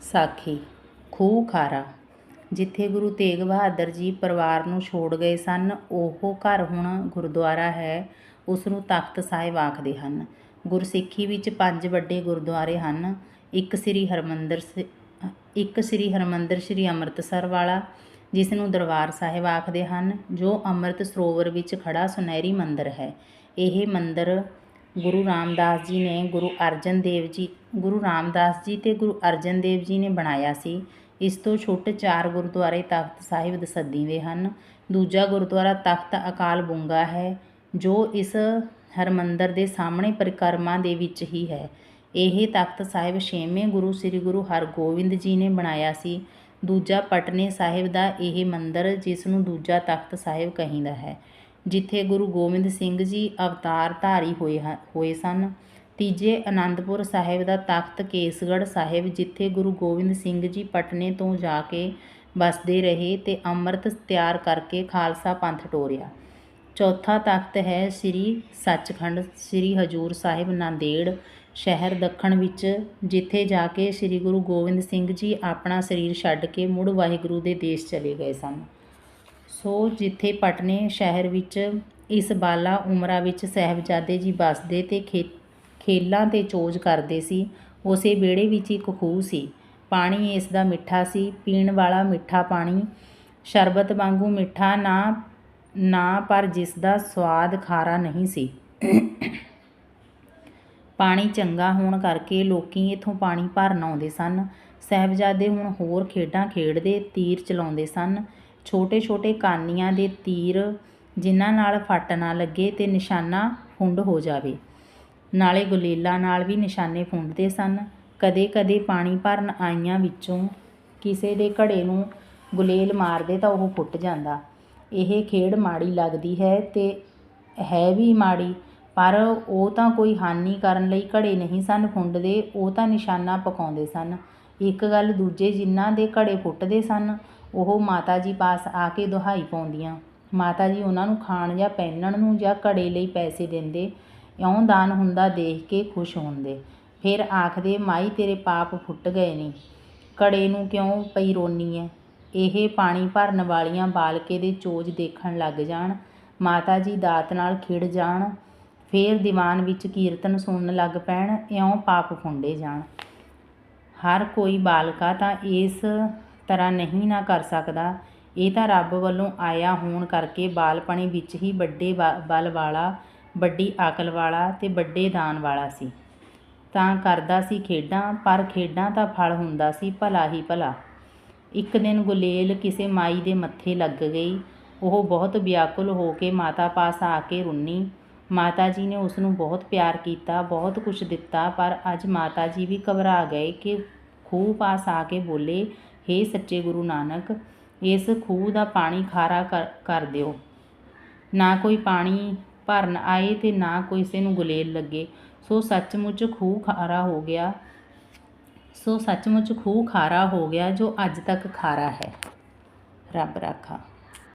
ਸਾਖੀ, ਖੂਹ ਖਾਰਾ। ਜਿੱਥੇ ਗੁਰੂ ਤੇਗ ਬਹਾਦਰ ਜੀ ਪਰਿਵਾਰ ਨੂੰ ਛੋੜ ਗਏ ਸਨ, ਉਹ ਘਰ ਹੁਣ ਗੁਰਦੁਆਰਾ ਹੈ ਉਸ ਨੂੰ ਤਖਤ ਸਾਹਿਬ ਆਖਦੇ ਹਨ। ਗੁਰਸਿੱਖੀ ਵਿੱਚ ਪੰਜ ਵੱਡੇ ਗੁਰਦੁਆਰੇ ਹਨ, ਇੱਕ ਸ੍ਰੀ ਹਰਮੰਦਰ ਸ- ਇੱਕ ਸ੍ਰੀ ਹਰਮੰਦਰ ਸ੍ਰੀ ਅੰਮ੍ਰਿਤਸਰ ਵਾਲਾ ਜਿਸ ਨੂੰ ਦਰਬਾਰ ਸਾਹਿਬ ਆਖਦੇ ਹਨ, ਜੋ ਅੰਮ੍ਰਿਤ ਸਰੋਵਰ ਵਿੱਚ ਖੜਾ ਸੁਨਹਿਰੀ ਮੰਦਰ ਹੈ। ਇਹ ਮੰਦਰ ਗੁਰੂ ਰਾਮਦਾਸ ਜੀ ਨੇ ਗੁਰੂ ਅਰਜਨ ਦੇਵ ਜੀ, ਗੁਰੂ ਰਾਮਦਾਸ ਜੀ ਅਤੇ ਗੁਰੂ ਅਰਜਨ ਦੇਵ ਜੀ ਨੇ ਬਣਾਇਆ ਸੀ। ਇਸ ਤੋਂ ਛੋਟੇ ਚਾਰ ਗੁਰਦੁਆਰੇ ਤਖਤ ਸਾਹਿਬ ਦਸੱਦੀ ਦੇ ਹਨ। ਦੂਜਾ ਗੁਰਦੁਆਰਾ ਤਖਤ ਅਕਾਲ ਬੁੰਗਾ ਹੈ, ਜੋ ਇਸ ਹਰਮੰਦਰ ਦੇ ਸਾਹਮਣੇ ਪਰਿਕਰਮਾ ਦੇ ਵਿੱਚ ਹੀ ਹੈ। ਇਹ ਤਖਤ ਸਾਹਿਬ ਛੇਵੇਂ ਗੁਰੂ ਸ੍ਰੀ ਗੁਰੂ ਹਰਗੋਬਿੰਦ ਜੀ ਨੇ ਬਣਾਇਆ ਸੀ। ਦੂਜਾ ਪਟਨੇ ਸਾਹਿਬ ਦਾ ਇਹ ਮੰਦਰ, ਜਿਸ ਨੂੰ ਦੂਜਾ ਤਖਤ ਸਾਹਿਬ ਕਹਿੰਦਾ ਹੈ। ਜਿੱਥੇ ਗੁਰੂ ਗੋਬਿੰਦ ਸਿੰਘ ਜੀ ਅਵਤਾਰ ਧਾਰੀ ਹੋਏ ਹ- ਹੋਏ ਸਨ। ਤੀਜੇ ਅਨੰਦਪੁਰ ਸਾਹਿਬ ਦਾ ਤਖਤ ਕੇਸਗੜ੍ਹ ਸਾਹਿਬ, ਜਿੱਥੇ ਗੁਰੂ ਗੋਬਿੰਦ ਸਿੰਘ ਜੀ ਪਟਨੇ ਤੋਂ ਜਾ ਕੇ ਵਸਦੇ ਰਹੇ ਤੇ ਅੰਮ੍ਰਿਤ ਤਿਆਰ ਕਰਕੇ ਖਾਲਸਾ ਪੰਥ ਟੋਰਿਆ। ਚੌਥਾ ਤਖਤ ਹੈ ਸ੍ਰੀ ਸੱਚਖੰਡ, ਸ੍ਰੀ ਹਜੂਰ ਸਾਹਿਬ ਨਾਂਦੇੜ ਸ਼ਹਿਰ ਦੱਖਣ ਵਿੱਚ, ਜਿੱਥੇ ਜਾ ਕੇ ਸ੍ਰੀ ਗੁਰੂ ਗੋਬਿੰਦ ਸਿੰਘ ਜੀ ਆਪਣਾ ਸਰੀਰ ਛੱਡ ਕੇ ਮੁੜ ਵਾਹਿਗੁਰੂ ਦੇ ਦੇਸ਼ ਚਲੇ ਗਏ ਸਨ। ਸੋ ਜਿੱਥੇ ਪਟਨੇ ਸ਼ਹਿਰ ਵਿੱਚ ਇਸ ਬਾਲਾ ਉਮਰਾ ਵਿੱਚ ਸਾਹਿਬਜ਼ਾਦੇ ਜੀ ਵੱਸਦੇ ਤੇ ਖੇ, ਖੇਲਾਂ ਤੇ ਚੋਜ ਕਰਦੇ ਸੀ, ਉਸੇ ਵਿਹੜੇ ਵਿੱਚ ਇੱਕ ਖੂਹ ਸੀ। ਪਾਣੀ ਇਸ ਦਾ ਮਿੱਠਾ ਸੀ, ਪੀਣ ਵਾਲਾ ਮਿੱਠਾ ਪਾਣੀ, ਸ਼ਰਬਤ ਵਾਂਗੂ ਮਿੱਠਾ ਨਾ ਨਾ ਪਰ ਜਿਸ ਦਾ ਸਵਾਦ ਖਾਰਾ ਨਹੀਂ ਸੀ। ਪਾਣੀ ਚੰਗਾ ਹੋਣ ਕਰਕੇ ਲੋਕੀ ਇੱਥੋਂ ਪਾਣੀ ਭਰਨ ਆਉਂਦੇ ਸਨ। ਸਾਹਿਬਜ਼ਾਦੇ ਹੁਣ ਹੋਰ ਖੇਡਾਂ ਖੇਡਦੇ, ਤੀਰ ਚਲਾਉਂਦੇ ਸਨ। ਛੋਟੇ ਛੋਟੇ ਕਾਨੀਆਂ ਦੇ ਤੀਰ ਜਿਨ੍ਹਾਂ ਨਾਲ ਫੱਟ ਨਾ ਲੱਗੇ ਅਤੇ ਨਿਸ਼ਾਨਾ ਫੁੰਡ ਹੋ ਜਾਵੇ। ਨਾਲੇ ਗੁਲੇਲਾਂ ਨਾਲ ਵੀ ਨਿਸ਼ਾਨੇ ਫੁੰਡਦੇ ਸਨ। ਕਦੇ ਕਦੇ ਪਾਣੀ ਭਰਨ ਆਈਆਂ ਵਿੱਚੋਂ ਕਿਸੇ ਦੇ ਘੜੇ ਨੂੰ ਗੁਲੇਲ ਮਾਰਦੇ ਤਾਂ ਉਹ ਫੁੱਟ ਜਾਂਦਾ। ਇਹ ਖੇਡ ਮਾੜੀ ਲੱਗਦੀ ਹੈ ਅਤੇ ਹੈ ਵੀ ਮਾੜੀ, ਪਰ ਉਹ ਤਾਂ ਕੋਈ ਹਾਨੀ ਕਰਨ ਲਈ ਘੜੇ ਨਹੀਂ ਸਨ ਫੁੰਡਦੇ, ਉਹ ਤਾਂ ਨਿਸ਼ਾਨਾ ਪਕਾਉਂਦੇ ਸਨ। ਇੱਕ ਗੱਲ ਦੂਜੇ ਜਿਨ੍ਹਾਂ ਦੇ ਘੜੇ ਫੁੱਟਦੇ ਸਨ ਉਹ ਮਾਤਾ ਜੀ ਪਾਸ ਆ ਕੇ ਦੁਹਾਈ ਪਾਉਂਦੀਆਂ। ਮਾਤਾ ਜੀ ਉਹਨਾਂ ਨੂੰ ਖਾਣ ਜਾਂ ਪਹਿਨਣ ਨੂੰ ਜਾਂ ਘੜੇ ਲਈ ਪੈਸੇ ਦਿੰਦੇ, ਇਉਂ ਦਾਨ ਹੁੰਦਾ ਦੇਖ ਕੇ ਖੁਸ਼ ਹੁੰਦੇ। ਫਿਰ ਆਖਦੇ, ਮਾਈ, ਤੇਰੇ ਪਾਪ ਫੁੱਟ ਗਏ ਨੇ। ਘੜੇ ਨੂੰ ਕਿਉਂ ਪਈ ਰੋਨੀ ਐ? ਇਹ ਪਾਣੀ ਭਰਨ ਵਾਲੀਆਂ ਬਾਲਕੇ ਦੇ ਚੋਜ ਦੇਖਣ ਲੱਗ ਜਾਣ। ਮਾਤਾ ਜੀ ਦਾਤ ਨਾਲ ਖਿੜ ਜਾਣ। ਫੇਰ ਦੀਵਾਨ ਵਿੱਚ ਕੀਰਤਨ ਸੁਣਨ ਲੱਗ ਪੈਣ। ਇਉਂ ਪਾਪ ਫੁੰਡੇ ਜਾਣ। ਹਰ ਕੋਈ ਬਾਲਕਾ ਤਾਂ ਇਸ ਤਰ੍ਹਾਂ ਨਹੀਂ ਨਾ ਕਰ ਸਕਦਾ। ਇਹ ਤਾਂ ਰੱਬ ਵੱਲੋਂ ਆਇਆ ਹੋਣ ਕਰਕੇ ਬਾਲਪਣੇ ਵਿੱਚ ਹੀ ਵੱਡੇ ਬਾ- ਬਲ ਵਾਲਾ, ਵੱਡੀ ਅਕਲ ਵਾਲਾ ਤੇ ਵੱਡੇ ਦਾਨ ਵਾਲਾ ਸੀ। ਤਾਂ ਕਰਦਾ ਸੀ ਖੇਡਾਂ, ਪਰ ਖੇਡਾਂ ਦਾ ਫਲ ਹੁੰਦਾ ਸੀ ਭਲਾ ਹੀ ਭਲਾ। ਇੱਕ ਦਿਨ ਗੁਲੇਲ ਕਿਸੇ ਮਾਈ ਦੇ ਮੱਥੇ ਲੱਗ ਗਈ। ਉਹ ਬਹੁਤ ਵਿਆਕੁਲ ਹੋ ਕੇ ਮਾਤਾ ਪਾਸ ਆ ਕੇ ਰੁੰਨੀ। ਮਾਤਾ ਜੀ ਨੇ ਉਸ ਨੂੰ ਬਹੁਤ ਪਿਆਰ ਕੀਤਾ, ਬਹੁਤ ਕੁਝ ਦਿੱਤਾ, ਪਰ ਅੱਜ ਮਾਤਾ ਜੀ ਵੀ ਘਬਰਾ ਗਏ ਕਿ ਖੂਹ ਪਾਸ ਆ ਕੇ ਬੋਲੇ ਹੇ ਸੱਚੇ ਗੁਰੂ ਨਾਨਕ, ਇਸ ਖੂਹ ਦਾ ਪਾਣੀ ਖਾਰਾ ਕਰ ਕਰ ਦਿਓ। ਨਾ ਕੋਈ ਪਾਣੀ ਭਰਨ ਆਏ ਤੇ ਨਾ ਕੋਈ ਕਿਸੇ ਨੂੰ ਗੁਲੇਲ ਲੱਗੇ। ਸੋ ਸੱਚਮੁੱਚ ਖੂਹ ਖਾਰਾ ਹੋ ਗਿਆ, ਸੋ ਸੱਚਮੁੱਚ ਖੂਹ ਖਾਰਾ ਹੋ ਗਿਆ ਜੋ ਅੱਜ ਤੱਕ ਖਾਰਾ ਹੈ। ਰੱਬ ਰਾਖਾ।